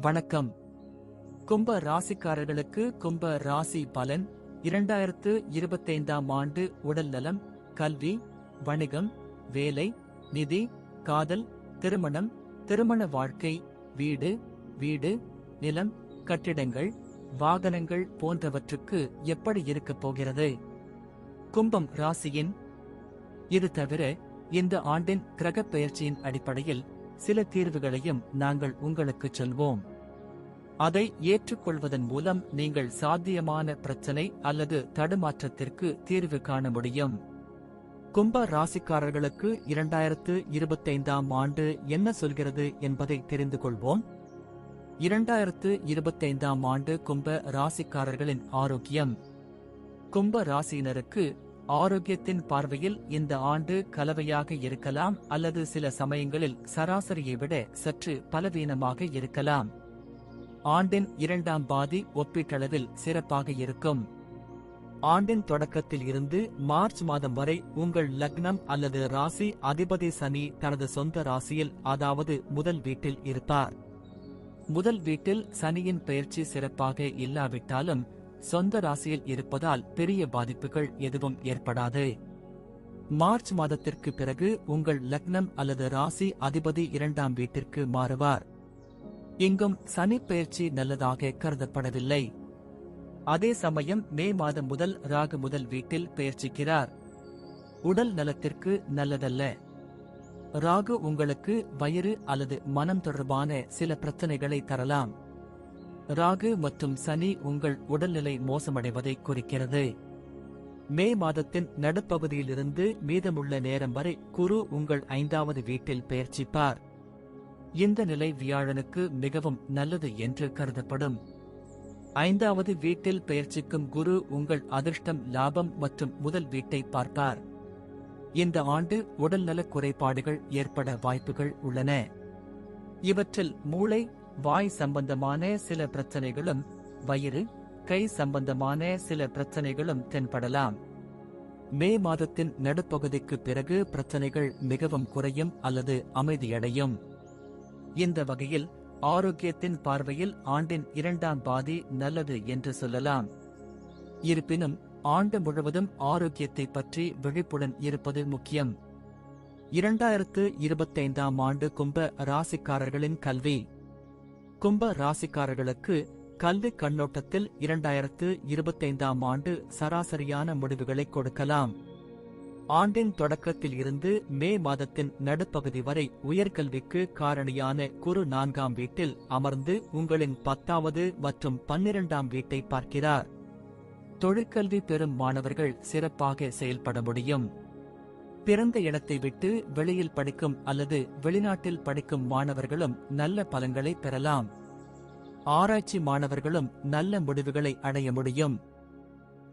வணக்கம். கும்ப ராசிக்காரர்களுக்கு கும்ப ராசி பலன். இரண்டாயிரத்து இருபத்தைந்தாம் ஆண்டு உடல் நலம் கல்வி வணிகம் வேலை நிதி காதல் திருமணம் திருமண வாழ்க்கை வீடு வீடு நிலம் கட்டிடங்கள் வாகனங்கள் போன்றவற்றுக்கு எப்படி இருக்கப் போகிறது? கும்பம் ராசியின். இது தவிர இந்த ஆண்டின் கிரகப் பெயர்ச்சியின் அடிப்படையில் சில தீர்வுகளையும் நாங்கள் உங்களுக்கு சொல்வோம். அதை ஏற்றுக்கொள்வதன் மூலம் நீங்கள் சாத்தியமான பிரச்சனை அல்லது தடுமாற்றத்திற்கு தீர்வு காண முடியும். கும்ப ராசிக்காரர்களுக்கு இரண்டாயிரத்து இருபத்தைந்தாம் ஆண்டு என்ன சொல்கிறது என்பதை தெரிந்து கொள்வோம். இரண்டாயிரத்து இருபத்தைந்தாம் ஆண்டு கும்ப ராசிக்காரர்களின் ஆரோக்கியம். கும்ப ராசியினருக்கு ஆரோக்கியத்தின் பார்வையில் இந்த ஆண்டு கலவையாக இருக்கலாம் அல்லது சில சமயங்களில் சராசரியை விட சற்று பலவீனமாக இருக்கலாம். ஆண்டின் இரண்டாம் பாதி ஒப்பீட்டளவில் சிறப்பாக இருக்கும். ஆண்டின் தொடக்கத்தில் இருந்து மார்ச் மாதம் வரை உங்கள் லக்னம் அல்லது ராசி அதிபதி சனி தனது சொந்த ராசியில் அதாவது முதல் வீட்டில் இருப்பார். முதல் வீட்டில் சனியின் பயிற்சி சிறப்பாக இல்லாவிட்டாலும் சொந்த ராசியில் இருப்பதால் பெரிய பாதிப்புகள் எதுவும் ஏற்படாது. மார்ச் மாதத்திற்கு பிறகு உங்கள் லக்னம் அல்லது ராசி அதிபதி இரண்டாம் வீட்டிற்கு மாறுவார். இங்கும் சனி பெயர்ச்சி நல்லதாக கருதப்படவில்லை. அதே சமயம் மே மாதம் முதல் ராகு முதல் வீட்டில் பெயர்ச்சிக்கிறார் உடல் நலத்திற்கு நல்லதல்ல. ராகு உங்களுக்கு வயிறு அல்லது மனம் தொடர்பான சில பிரச்சனைகளை தரலாம். ராகு மற்றும் சனி உங்கள் உடல்நிலை மோசமடைவதை குறிக்கிறது. மே மாதத்தின் நடுப்பகுதியிலிருந்து மீதமுள்ள நேரம் வரை குரு உங்கள் ஐந்தாவது வீட்டில் பயிற்சிப்பார். இந்த நிலை வியாழனுக்கு மிகவும் நல்லது என்று கருதப்படும். ஐந்தாவது வீட்டில் பெயர்ச்சிக்கும் குரு உங்கள் அதிர்ஷ்டம் லாபம் மற்றும் முதல் வீட்டை பார்ப்பார். இந்த ஆண்டு உடல்நலக் குறைபாடுகள் ஏற்பட வாய்ப்புகள் உள்ளன. இவற்றில் மூளை வாய் சம்பந்தமான சில பிரச்சனைகளும் வயிறு கை சம்பந்தமான சில பிரச்சனைகளும் தென்படலாம். மே மாதத்தின் நடுப்பகுதிக்கு பிறகு பிரச்சனைகள் மிகவும் குறையும் அல்லது அமைதியடையும். இந்த வகையில் ஆரோக்கியத்தின் பார்வையில் ஆண்டின் இரண்டாம் பாதி நல்லது என்று சொல்லலாம். இருப்பினும் ஆண்டு முழுவதும் ஆரோக்கியத்தை பற்றி விழிப்புடன் இருப்பது முக்கியம். இரண்டாயிரத்து இருபத்தைந்தாம் ஆண்டு கும்ப ராசிக்காரர்களின் கல்வி கும்ப ராசிக்காரர்களுக்கு கல்வி கண்ணோட்டத்தில் இரண்டாயிரத்து இருபத்தைந்தாம் ஆண்டு சராசரியான முடிவுகளை கொடுக்கலாம். ஆண்டின் தொடக்கத்தில் இருந்து மே மாதத்தின் நடுப்பகுதி வரை உயர்கல்விக்கு காரணியான குரு நான்காம் வீட்டில் அமர்ந்து உங்களின் பத்தாவது மற்றும் பன்னிரண்டாம் வீட்டை பார்க்கிறார். தொழிற்கல்வி பெறும் மாணவர்கள் சிறப்பாக செயல்பட முடியும். பிறந்த இடத்தை விட்டு வெளியில் படிக்கும் அல்லது வெளிநாட்டில் படிக்கும் மாணவர்களும் நல்ல பலன்களை பெறலாம். ஆராய்ச்சி மாணவர்களும் நல்ல முடிவுகளை அடைய முடியும்.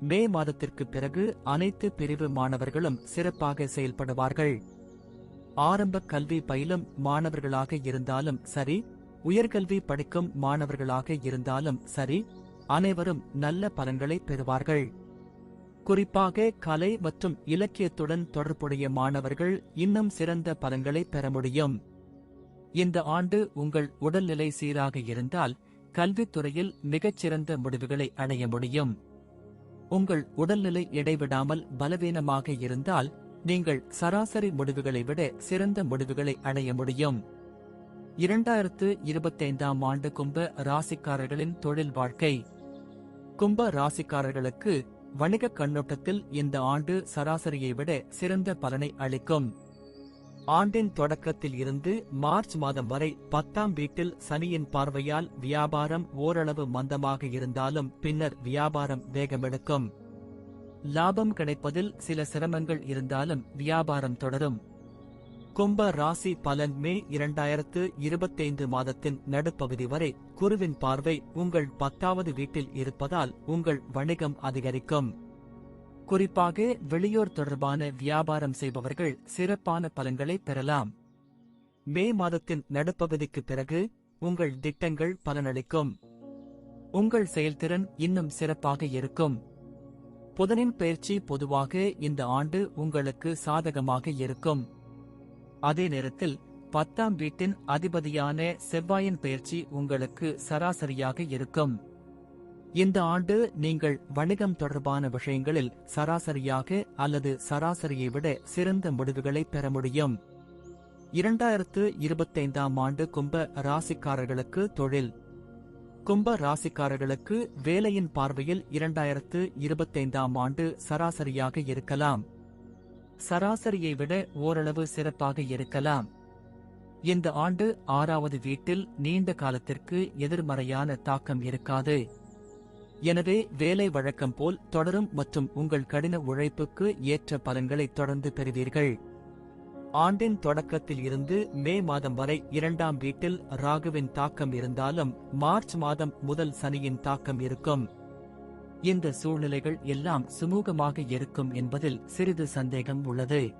மே மாதத்திற்கு பிறகு அனைத்து பிரிவு மாணவர்களும் சிறப்பாக செயல்படுவார்கள். ஆரம்ப கல்வி பயிலும் மாணவர்களாக இருந்தாலும் சரி உயர்கல்வி படிக்கும் மாணவர்களாக இருந்தாலும் சரி அனைவரும் நல்ல பலன்களை பெறுவார்கள். குறிப்பாக கலை மற்றும் இலக்கியத்துடன் தொடர்புடைய மாணவர்கள் இன்னும் சிறந்த பலன்களை பெற முடியும். இந்த ஆண்டு உங்கள் உடல்நிலை சீராக இருந்தால் கல்வித்துறையில் மிகச்சிறந்த முடிவுகளை அடைய முடியும். உங்கள் உடல்நிலை இடைவிடாமல் பலவீனமாக இருந்தால் நீங்கள் சராசரி முடிவுகளை விட சிறந்த முடிவுகளை அடைய முடியும். இரண்டாயிரத்து இருபத்தைந்தாம் ஆண்டு கும்ப ராசிக்காரர்களின் தொழில் வாழ்க்கை. கும்ப ராசிக்காரர்களுக்கு வணிக கண்ணோட்டத்தில் இந்த ஆண்டு சராசரியை விட சிறந்த பலனை அளிக்கும். ஆண்டின் தொடக்கத்தில் இருந்து மார்ச் மாதம் வரை பத்தாம் வீட்டில் சனியின் பார்வையால் வியாபாரம் ஓரளவு மந்தமாக இருந்தாலும் பின்னர் வியாபாரம் வேகமெடுக்கும். லாபம் கிடைப்பதில் சில சிரமங்கள் இருந்தாலும் வியாபாரம் தொடரும். கும்ப ராசி பலன் மே இரண்டாயிரத்து இருபத்தைந்து மாதத்தின் நடுப்பகுதி வரை குருவின் பார்வை உங்கள் பத்தாவது வீட்டில் இருப்பதால் உங்கள் வணிகம் அதிகரிக்கும். குறிப்பாக வெளியோர் தொடர்பான வியாபாரம் செய்பவர்கள் சிறப்பான பலன்களை பெறலாம். மே மாதத்தின் நடுப்பகுதிக்கு பிறகு உங்கள் திட்டங்கள் பலனளிக்கும். உங்கள் செயல்திறன் இன்னும் சிறப்பாக இருக்கும். புதனின் பயிற்சி பொதுவாக இந்த ஆண்டு உங்களுக்கு சாதகமாக இருக்கும். அதே நேரத்தில் பத்தாம் வீட்டின் அதிபதியான செவ்வாயின் பயிற்சி உங்களுக்கு சராசரியாக இருக்கும். இந்த ஆண்டு நீங்கள் வணிகம் தொடர்பான விஷயங்களில் சராசரியாக அல்லது சராசரியை விட சிறந்த முடிவுகளை பெற முடியும். இரண்டாயிரத்து இருபத்தைந்தாம் ஆண்டு கும்ப ராசிக்காரர்களுக்கு தொழில். கும்ப ராசிக்காரர்களுக்கு வேலையின் பார்வையில் இரண்டாயிரத்து இருபத்தைந்தாம் ஆண்டு சராசரியாக இருக்கலாம். சராசரியை விட ஓரளவு சிறப்பாக இருக்கலாம். இந்த ஆண்டு ஆறாவது வீட்டில் நீண்ட காலத்திற்கு எதிர்மறையான தாக்கம் இருக்காது. எனவே வேலை வழக்கம் போல் தொடரும் மற்றும் உங்கள் கடின உழைப்புக்கு ஏற்ற பலன்களை தொடர்ந்து பெறுவீர்கள். ஆண்டின் தொடக்கத்தில் இருந்து மே மாதம் வரை இரண்டாம் வீட்டில் ராகுவின் தாக்கம் இருந்தாலும் மார்ச் மாதம் முதல் சனியின் தாக்கம் இருக்கும். இந்த சூழ்நிலைகள் எல்லாம் சுமூகமாக இருக்கும் என்பதில் சிறிது சந்தேகம் உள்ளது.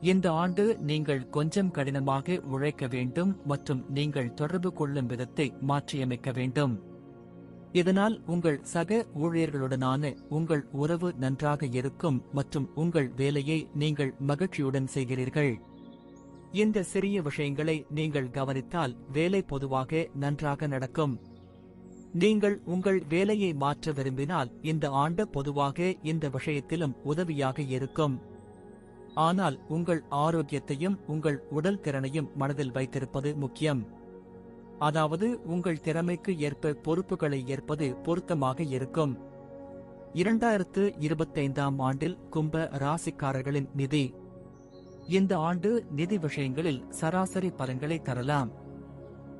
இந்த ஆண்டு நீங்கள் கொஞ்சம் கடினமாக உழைக்க வேண்டும் மற்றும் நீங்கள் தொடர்பு கொள்ளும் விதத்தை மாற்றியமைக்க வேண்டும். இதனால் உங்கள் சக ஊழியர்களுடனான உங்கள் உறவு நன்றாக இருக்கும் மற்றும் உங்கள் வேலையை நீங்கள் மகிழ்ச்சியுடன் செய்கிறீர்கள். இந்த சிறிய விஷயங்களை நீங்கள் கவனித்தால் வேலை பொதுவாக நன்றாக நடக்கும். நீங்கள் உங்கள் வேலையை மாற்ற விரும்பினால் இந்த ஆண்டு பொதுவாக இந்த விஷயத்திலும் உதவியாக இருக்கும். ஆனால் உங்கள் ஆரோக்கியத்தையும் உங்கள் உடல் திறனையும் மனதில் வைத்திருப்பது முக்கியம். அதாவது உங்கள் திறமைக்கு ஏற்ப பொறுப்புகளை ஏற்பது பொருத்தமாக இருக்கும். இரண்டாயிரத்து இருபத்தைந்தாம் ஆண்டில் கும்ப ராசிக்காரர்களின் நிதி. இந்த ஆண்டு நிதி விஷயங்களில் சராசரி பலன்களை தரலாம்.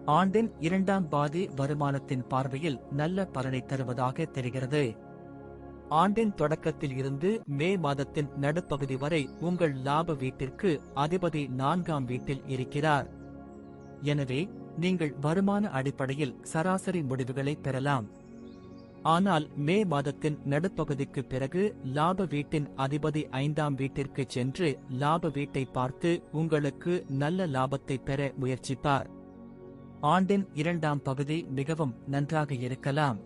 ஆண்டின் இரண்டாம் பாதி வருமானத்தின் பார்வையில் நல்ல பலனை தருவதாக தெரிகிறது. ஆண்டின் தொடக்கத்தில் இருந்து மே மாதத்தின் நடுப்பகுதி வரை உங்கள் லாப வீட்டிற்கு அதிபதி நான்காம் வீட்டில் இருக்கிறார். எனவே நீங்கள் வருமான அடிப்படையில் சராசரி முடிவுகளை பெறலாம். ஆனால் மே மாதத்தின் நடுப்பகுதிக்கு பிறகு லாப வீட்டின் அதிபதி ஐந்தாம் வீட்டிற்கு சென்று லாப வீட்டை பார்த்து உங்களுக்கு நல்ல லாபத்தை பெற முயற்சிப்பார். ஆண்டின் இரண்டாம் பகுதி மிகவும் நன்றாக இருக்கலாம்.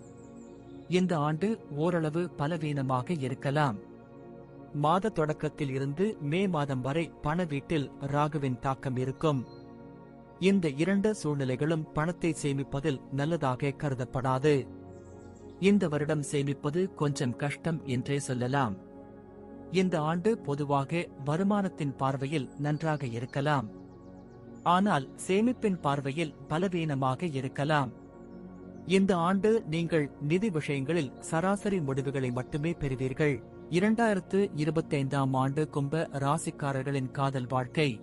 இந்த ஆண்டு ஓரளவு பலவீனமாக இருக்கலாம். மாத தொடக்கத்தில் இருந்து மே மாதம் வரை பண வீட்டில் ராகுவின் தாக்கம் இருக்கும். இந்த இரண்டு சூழ்நிலைகளும் பணத்தை சேமிப்பதில் நல்லதாக கருதப்படாது. இந்த வருடம் சேமிப்பது கொஞ்சம் கஷ்டம் என்றே சொல்லலாம். இந்த ஆண்டு பொதுவாக வருமானத்தின் பார்வையில் நன்றாக இருக்கலாம். ஆனால் சேமிப்பின் பார்வையில் பலவீனமாக இருக்கலாம். இந்த ஆண்டு நீங்கள் நிதி விஷயங்களில் சராசரி முடிவுகளை மட்டுமே பெறுவீர்கள். இரண்டாயிரத்து இருபத்தைந்தாம் ஆண்டு கும்ப ராசிக்காரர்களின் காதல் வாழ்க்கை.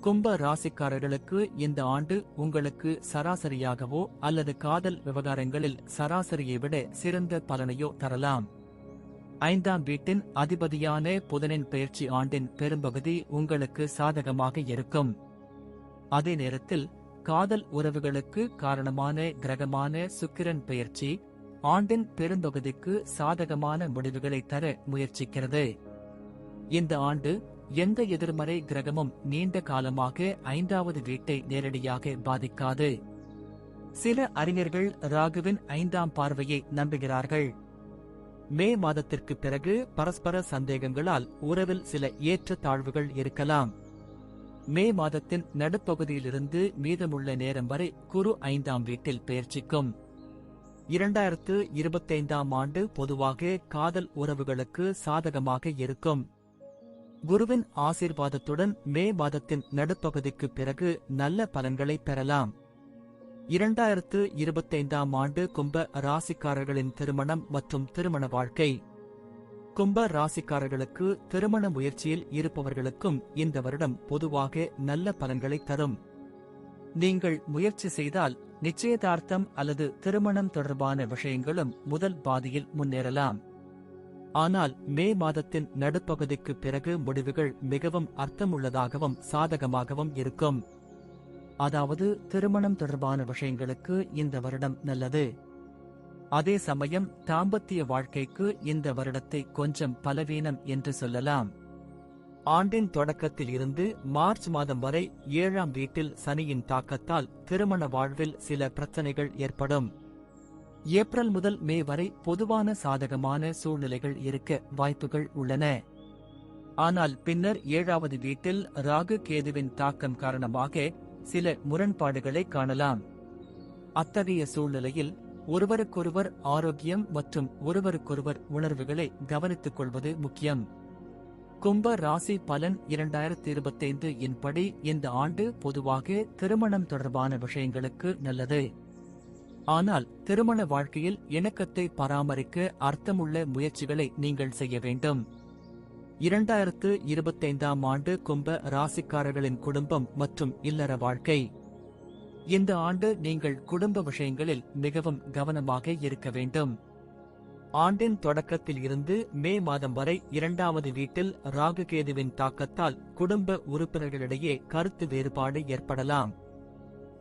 கும்ப ராசிக்காரர்களுக்கு இந்த ஆண்டு உங்களுக்கு சராசரியாகவோ அல்லது காதல் விவகாரங்களில் சராசரியை விட சிறந்த பலனையோ தரலாம். ஐந்தாம் வீட்டின் அதிபதியான புதனின் பயிற்சி ஆண்டின் பெரும்பகுதி உங்களுக்கு சாதகமாக இருக்கும். அதே நேரத்தில் காதல் உறவுகளுக்கு காரணமான கிரகமான சுக்கிரன் பெயர்ச்சி ஆண்டின் பெருந்தொகுதிக்கு சாதகமான முடிவுகளை தர முயற்சிக்கிறது. இந்த ஆண்டு எந்த எதிர்மறை கிரகமும் நீண்ட காலமாக ஐந்தாவது வீட்டை நேரடியாக பாதிக்காது. சில அறிஞர்கள் ராகுவின் ஐந்தாம் பார்வையை நம்புகிறார்கள். மே மாதத்திற்கு பிறகு பரஸ்பர சந்தேகங்களால் உறவில் சில ஏற்ற தாழ்வுகள் இருக்கலாம். மே மாதத்தின் நடுப்பகுதியிலிருந்து மீதமுள்ள நேரம் வரை குரு ஐந்தாம் வீட்டில் பெயர்ச்சிக்கும். இரண்டாயிரத்து இருபத்தைந்தாம் ஆண்டு பொதுவாக காதல் உறவுகளுக்கு சாதகமாக இருக்கும். குருவின் ஆசீர்வாதத்துடன் மே மாதத்தின் நடுப்பகுதிக்கு பிறகு நல்ல பலன்களை பெறலாம். இரண்டாயிரத்து இருபத்தைந்தாம் ஆண்டு கும்ப ராசிக்காரர்களின் திருமணம் மற்றும் திருமண வாழ்க்கை. கும்ப ராசிக்காரர்களுக்கு திருமண முயற்சியில் இருப்பவர்களுக்கும் இந்த வருடம் பொதுவாக நல்ல பலன்களை தரும். நீங்கள் முயற்சி செய்தால் நிச்சயதார்த்தம் அல்லது திருமணம் தொடர்பான விஷயங்களும் முதல் பாதியில் முன்னேறலாம். ஆனால் மே மாதத்தின் நடுப்பகுதிக்கு பிறகு முடிவுகள் மிகவும் அர்த்தமுள்ளதாகவும் சாதகமாகவும் இருக்கும். அதாவது திருமணம் தொடர்பான விஷயங்களுக்கு இந்த வருடம் நல்லது. அதே சமயம் தாம்பத்திய வாழ்க்கைக்கு இந்த வருடத்தை கொஞ்சம் பலவீனம் என்று சொல்லலாம். ஆண்டின் தொடக்கத்தில் இருந்து மார்ச் மாதம் வரை ஏழாம் வீட்டில் சனியின் தாக்கத்தால் திருமண வாழ்வில் சில பிரச்சனைகள் ஏற்படும். ஏப்ரல் முதல் மே வரை பொதுவான சாதகமான சூழ்நிலைகள் இருக்க வாய்ப்புகள் உள்ளன. ஆனால் பின்னர் ஏழாவது வீட்டில் ராகு கேதுவின் தாக்கம் காரணமாக சில முரண்பாடுகளை காணலாம். அத்தகைய சூழ்நிலையில் ஒருவருக்கொருவர் ஆரோக்கியம் மற்றும் ஒருவருக்கொருவர் உணர்வுகளை கவனித்துக் கொள்வது முக்கியம். கும்ப ராசி பலன் இரண்டாயிரத்தி இருபத்தைந்து இன்படி இந்த ஆண்டு பொதுவாக திருமணம் தொடர்பான விஷயங்களுக்கு நல்லது. ஆனால் திருமண வாழ்க்கையில் இணக்கத்தை பராமரிக்க அர்த்தமுள்ள முயற்சிகளை நீங்கள் செய்ய வேண்டும். இரண்டாயிரத்து இருபத்தைந்தாம் ஆண்டு கும்ப ராசிக்காரர்களின் குடும்பம் மற்றும் இல்லற வாழ்க்கை. இந்த ஆண்டு நீங்கள் குடும்ப விஷயங்களில் மிகவும் கவனமாக இருக்க வேண்டும். ஆண்டின் தொடக்கத்தில் இருந்து மே மாதம் வரை இரண்டாவது வீட்டில் ராகுகேதுவின் தாக்கத்தால் குடும்ப உறுப்பினர்களிடையே கருத்து வேறுபாடு ஏற்படலாம்.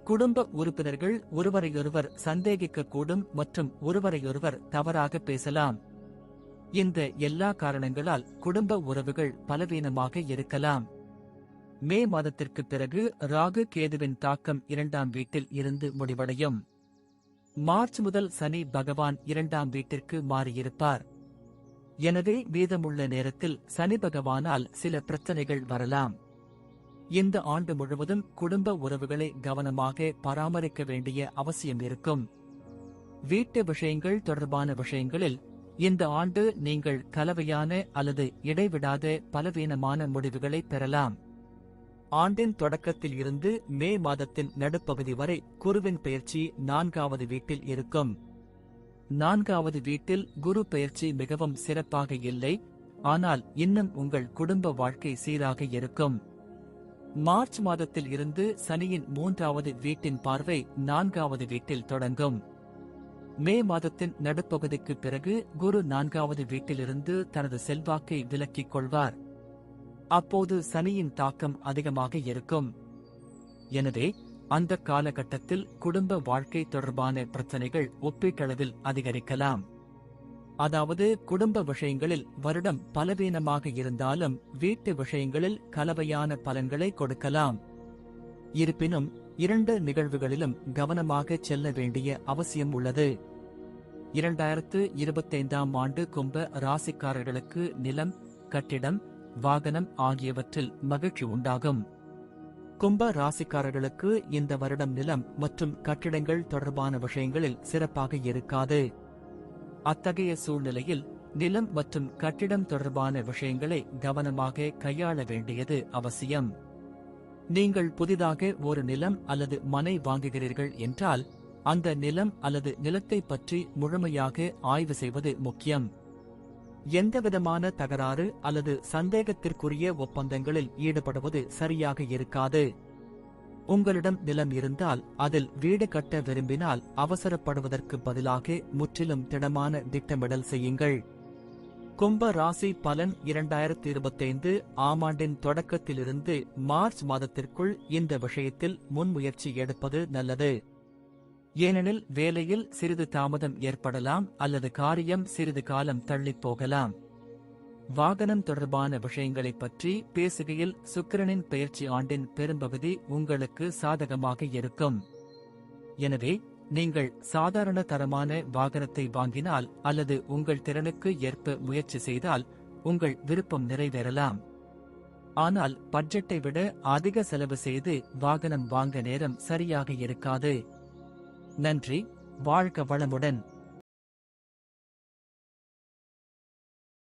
குடும்ப உறுப்பினர்கள் ஒருவரையொருவர் சந்தேகிக்கக்கூடும் மற்றும் ஒருவரையொருவர் தவறாக பேசலாம். இந்த எல்லா காரணங்களால் குடும்ப உறவுகள் பலவீனமாக இருக்கலாம். மே மாதத்திற்கு பிறகு ராகு கேதுவின் தாக்கம் இரண்டாம் வீட்டில் இருந்து முடிவடையும். மார்ச் முதல் சனி பகவான் இரண்டாம் வீட்டிற்கு மாறியிருப்பார். எனவே மீதமுள்ள நேரத்தில் சனி பகவானால் சில பிரச்சனைகள் வரலாம். இந்த ஆண்டு முழுவதும் குடும்ப உறவுகளை கவனமாக பராமரிக்க வேண்டிய அவசியம் இருக்கும். வீட்டு விஷயங்கள் தொடர்பான விஷயங்களில் இந்த ஆண்டு நீங்கள் கலவையான அல்லது இடைவிடாத பலவீனமான முடிவுகளை பெறலாம். ஆண்டின் தொடக்கத்தில் இருந்து மே மாதத்தின் நடுப்பகுதி வரை குருவின் பெயர்ச்சி நான்காவது வீட்டில் இருக்கும். நான்காவது வீட்டில் குரு பெயர்ச்சி மிகவும் சிறப்பாக இல்லை ஆனால் இன்னும் உங்கள் குடும்ப வாழ்க்கை சீராக இருக்கும். மார்ச் மாதத்தில் இருந்து சனியின் மூன்றாவது வீட்டின் பார்வை நான்காவது வீட்டில் தொடங்கும். மே மாதத்தின் நடுப்பகுதிக்கு பிறகு குரு நான்காவது வீட்டிலிருந்து தனது செல்வாக்கை விலக்கிக் கொள்வார். அப்போது சனியின் தாக்கம் அதிகமாக இருக்கும். எனவே அந்த காலகட்டத்தில் குடும்ப வாழ்க்கை தொடர்பான பிரச்சனைகள் ஒப்பீட்டளவில் அதிகரிக்கலாம். அதாவது குடும்ப விஷயங்களில் வருடம் பலவீனமாக இருந்தாலும் வீட்டு விஷயங்களில் கலவையான பலன்களை கொடுக்கலாம். இருப்பினும் இரண்டு நிகழ்வுகளிலும் கவனமாக செல்ல வேண்டிய அவசியம் உள்ளது. இரண்டாயிரத்து இருபத்தைந்தாம் ஆண்டு கும்ப ராசிக்காரர்களுக்கு நிலம் கட்டிடம் வாகனம் ஆகியவற்றில் மகிழ்ச்சி உண்டாகும். கும்ப ராசிக்காரர்களுக்கு இந்த வருடம் நிலம் மற்றும் கட்டிடங்கள் தொடர்பான விஷயங்களில் சிறப்பாக இருக்காது. அத்தகைய சூழ்நிலையில் நிலம் மற்றும் கட்டிடம் தொடர்பான விஷயங்களை கவனமாக கையாள வேண்டியது அவசியம். நீங்கள் புதிதாக ஒரு நிலம் அல்லது மனை வாங்குகிறீர்கள் என்றால் அந்த நிலம் அல்லது நிலத்தை பற்றி முழுமையாக ஆய்வு செய்வது முக்கியம். எந்தவிதமான தகராறு அல்லது சந்தேகத்திற்குரிய ஒப்பந்தங்களில் ஈடுபடுவது சரியாக இருக்காது. உங்களிடம் நிலம் இருந்தால் அதில் வீடு கட்ட விரும்பினால் அவசரப்படுவதற்கு பதிலாக முற்றிலும் திடமான திட்டமிடல் செய்யுங்கள். கும்ப ராசி பலன் இரண்டாயிரத்தி இருபத்தைந்து ஆமாண்டின் தொடக்கத்திலிருந்து மார்ச் மாதத்திற்குள் இந்த விஷயத்தில் முன்முயற்சி எடுப்பது நல்லது. ஏனெனில் வேலையில் சிறிது தாமதம் ஏற்படலாம் அல்லது காரியம் சிறிது காலம் தள்ளிப் போகலாம். வாகனம் தொடர்பான விஷயங்களைப் பற்றி பேசுகையில் சுக்கிரனின் பெயர்ச்சி ஆண்டின் பெரும்பகுதி உங்களுக்கு சாதகமாக இருக்கும். எனவே நீங்கள் சாதாரண தரமான வாகனத்தை வாங்கினால் அல்லது உங்கள் திறனுக்கு ஏற்ப முயற்சி செய்தால் உங்கள் விருப்பம் நிறைவேறலாம். ஆனால் பட்ஜெட்டை விட அதிக செலவு செய்து வாகனம் வாங்க நேரம் சரியாக இருக்காது. நன்றி வாழ்க வளமுடன்.